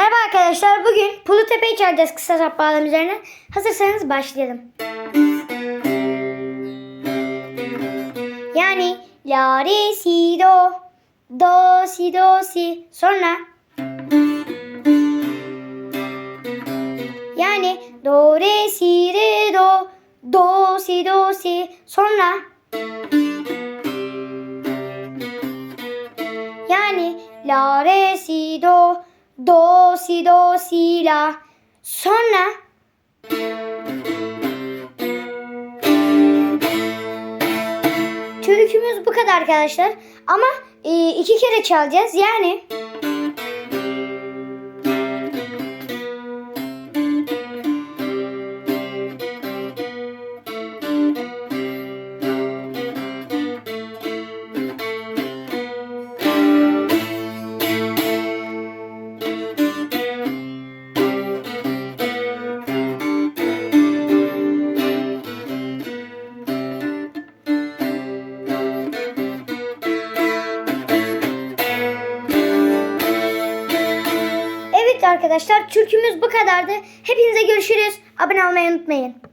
Merhaba arkadaşlar. Bugün Pulu Tepe'yi çalacağız kısa sap bağlam üzerine. Hazırsanız başlayalım. Yani la re si do do si do si sonra yani do re si re do do si do si sonra yani la re si do do si do si la. Sonra Türkümüz bu kadar arkadaşlar. Ama e, iki kere çalacağız. Yani arkadaşlar türkümüz bu kadardı. Hepinize görüşürüz. Abone olmayı unutmayın.